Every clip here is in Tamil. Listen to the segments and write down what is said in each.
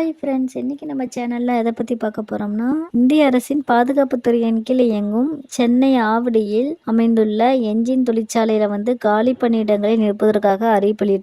ஹாய் ஃப்ரெண்ட்ஸ் இன்னைக்கு நம்ம சேனலில் எதை பற்றி பார்க்க போகிறோம்னா இந்திய அரசின் பாதுகாப்பு துறையின் கீழ் இயங்கும் சென்னை ஆவடியில் அமைந்துள்ள என்ஜின் தொழிற்சாலையில் வந்து காலி பணியிடங்களை நிரப்புவதற்காக அறிவிப்பு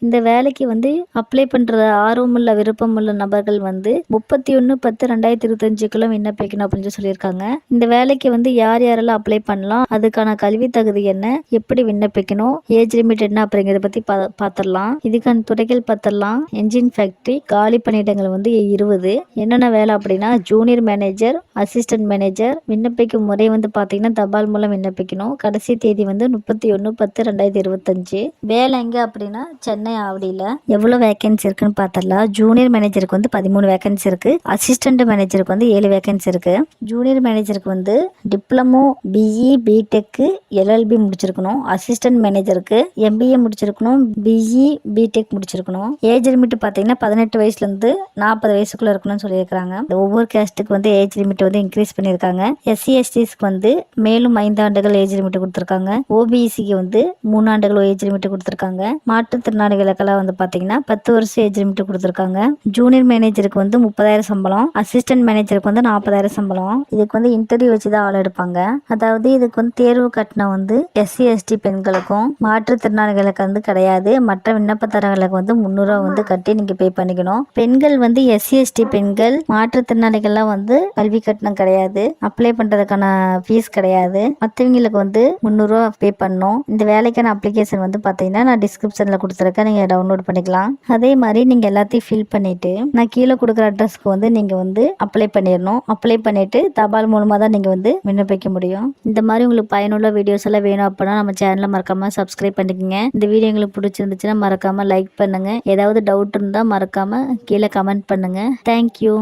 இந்த வேலைக்கு வந்து அப்ளை பண்ணுற ஆர்வமுள்ள விருப்பமுள்ள நபர்கள் வந்து முப்பத்தி ஒன்று பத்து ரெண்டாயிரத்தி இருபத்தஞ்சுக்குள்ள விண்ணப்பிக்கணும் அப்படின்னு சொல்லி சொல்லியிருக்காங்க. இந்த வேலைக்கு வந்து யார் யாரெல்லாம் அப்ளை பண்ணலாம் அதுக்கான கல்வி தகுதி என்ன எப்படி விண்ணப்பிக்கணும் ஏஜ் லிமிட் என்ன அப்படிங்கிறத பற்றி பா பார்த்துடலாம். இதுக்கான துறைகள் பார்த்துடலாம். என்ஜின் ஃபேக்ட்ரி காலி பணியிடங்கள் வந்து இருபது. என்னென்ன வேலை அப்படின்னா ஜூனியர் மேனேஜர் அசிஸ்டன்ட் மேனேஜர் விண்ணப்பிக்கும் முறை வந்து பார்த்தீங்கன்னா தபால் மூலம் விண்ணப்பிக்கணும். கடைசி தேதி வந்து முப்பத்தி ஒன்று பத்து ரெண்டாயிரத்தி இருபத்தஞ்சு. வேலை எங்கே அப்படின்னா சென்னை ஆவடியில். எவ்வளோ வேகன்சி இருக்குன்னு பார்த்தரலாம் ஜூனியர் மேனேஜருக்கு வந்து பதிமூணு வேகன்சி இருக்குது அசிஸ்டன்ட் மேனேஜருக்கு வந்து ஏழு வேகன்சி இருக்குது ஜூனியர் மேனேஜருக்கு வந்து டிப்ளமோ பிஇ பிடெக்கு எல்எல்பி முடிச்சிருக்கணும். அசிஸ்டன்ட் மேனேஜருக்கு எம்பிஏ முடிச்சிருக்கணும். பிஇ பிடெக் முடிச்சிருக்கணும். ஏஜ் லிமிட் பார்த்தீங்கன்னா பதினெட்டு வயசுலேருந்து நாற்பது வயசுக்குள்ளே இருக்கணும்னு சொல்லியிருக்காங்க ஒவ்வொரு கேஸ்ட்டுக்கு வந்து ஏஜ் லிமிட் வந்து இன்க்ரீஸ் பண்ணியிருக்காங்க. எஸ்சி எஸ்டிஸ்க்கு வந்து மேலும் ஐந்து ஆண்டுகள் ஏஜ் லிமிட் கொடுத்துருக்காங்க. ஓபிசிக்கு வந்து மூணு ஆண்டுகள் ஏஜ் லிமிட் கொடுத்துருக்காங்க. மாற்றுத்திறனாளிகளுக்கெல்லாம் வந்து பார்த்தீங்கன்னா பத்து வருஷம் ஏஜ் லிமிட் கொடுத்துருக்காங்க. ஜூனியர் மேனேஜருக்கு வந்து முப்பதாயிரம் சம்பளம். அசிஸ்டன்ட் மேனேஜருக்கு வந்து நாற்பதாயிரம் சம்பளம். இதுக்கு வந்து இன்டர்வியூ வச்சு தான் ஆள் எடுப்பாங்க. அதாவது இதுக்கு வந்து தேர்வு கட்டணம் வந்து எஸ்சி எஸ்டி பெண்களுக்கும் மாற்றுத்திறனாளிகளுக்கு வந்து கிடையாது. மற்ற விண்ணப்பதாரர்களுக்கு வந்து முந்நூறுவா வந்து கட்டி நீங்கள் பே பண்ணிக்கணும். பெண் பெண்கள் வந்து எஸ்சி எஸ்டி பெண்கள் மாற்றுத்திறனாளிகள்லாம் வந்து கல்வி கட்டணம் கிடையாது. அப்ளை பண்ணுறதுக்கான ஃபீஸ் கிடையாது. மற்றவங்களுக்கு வந்து முந்நூறுரூவா பே பண்ணும். இந்த வேலைக்கான அப்ளிகேஷன் வந்து பார்த்தீங்கன்னா நான் டிஸ்கிரிப்ஷனில் கொடுத்துருக்கேன். நீங்கள் டவுன்லோட் பண்ணிக்கலாம். அதே மாதிரி நீங்கள் எல்லாத்தையும் ஃபில் பண்ணிவிட்டு நான் கீழே கொடுக்குற அட்ரஸ்க்கு வந்து நீங்கள் வந்து அப்ளை பண்ணிடணும். அப்ளை பண்ணிவிட்டு தபால் மூலமாக தான் நீங்கள் வந்து விண்ணப்பிக்க முடியும். இந்த மாதிரி உங்களுக்கு பயனுள்ள வீடியோஸ் எல்லாம் வேணும் அப்படின்னா நம்ம சேனலை மறக்காமல் சப்ஸ்கிரைப் பண்ணிக்கோங்க. இந்த வீடியோ உங்களுக்கு பிடிச்சிருந்துச்சுன்னா மறக்காமல் லைக் பண்ணுங்கள் ஏதாவது டவுட் இருந்தால் மறக்காமல் கீழே கீழே கமெண்ட் பண்ணுங்கள் தேங்க்யூ